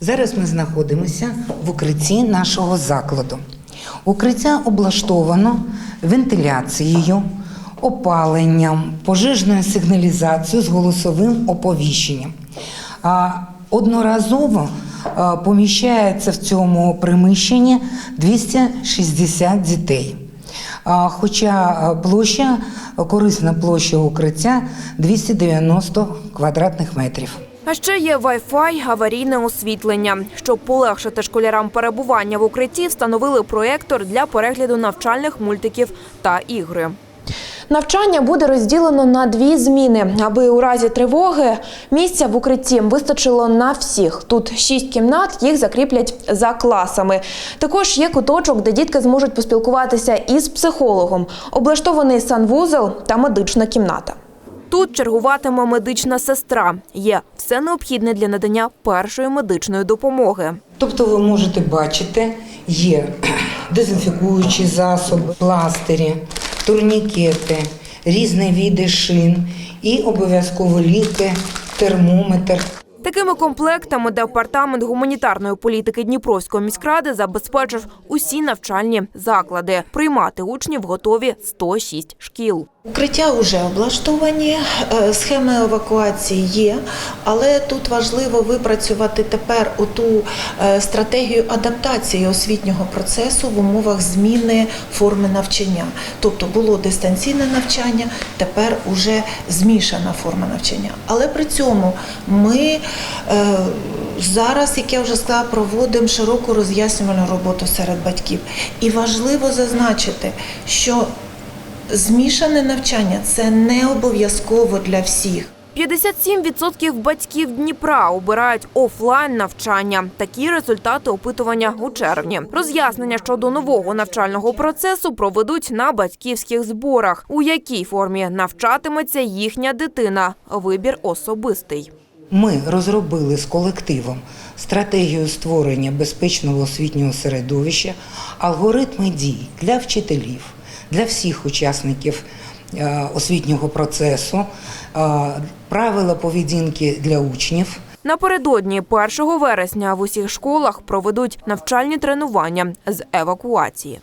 Зараз ми знаходимося в укритті нашого закладу. Укриття облаштовано вентиляцією, опаленням, пожежною сигналізацією з голосовим оповіщенням. Одноразово поміщається в цьому приміщенні 260 дітей. Хоча площа, корисна площа укриття 290 квадратних метрів. А ще є Wi-Fi, аварійне освітлення. Щоб полегшити школярам перебування в укритті, встановили проєктор для перегляду навчальних мультиків та ігри. Навчання буде розділено на дві зміни, аби у разі тривоги місця в укритті вистачило на всіх. Тут шість кімнат, їх закріплять за класами. Також є куточок, де дітки зможуть поспілкуватися із психологом, облаштований санвузол та медична кімната. Тут чергуватиме медична сестра. Є все необхідне для надання першої медичної допомоги. Тобто ви можете бачити, є дезінфікуючі засоби, пластирі, турнікети, різні види шин і обов'язково ліки, термометр. Такими комплектами департамент гуманітарної політики Дніпровської міськради забезпечив усі навчальні заклади. Приймати учнів готові 106 шкіл. Укриття вже облаштовані, е, схеми евакуації є, але тут важливо випрацювати тепер оту е, стратегію адаптації освітнього процесу в умовах зміни форми навчання. Тобто було дистанційне навчання, тепер уже змішана форма навчання. Але при цьому ми е, зараз, як я вже сказала, проводимо широку роз'яснювальну роботу серед батьків. І важливо зазначити, що Змішане навчання це не обов'язково для всіх. 57% батьків Дніпра обирають офлайн навчання. Такі результати опитування у червні. Роз'яснення щодо нового навчального процесу проведуть на батьківських зборах. У якій формі навчатиметься їхня дитина. Вибір особистий. Ми розробили з колективом стратегію створення безпечного освітнього середовища, алгоритми дій для вчителів, для всіх учасників е, освітнього процесу, е, правила поведінки для учнів. Напередодні 1 вересня в усіх школах проведуть навчальні тренування з евакуації.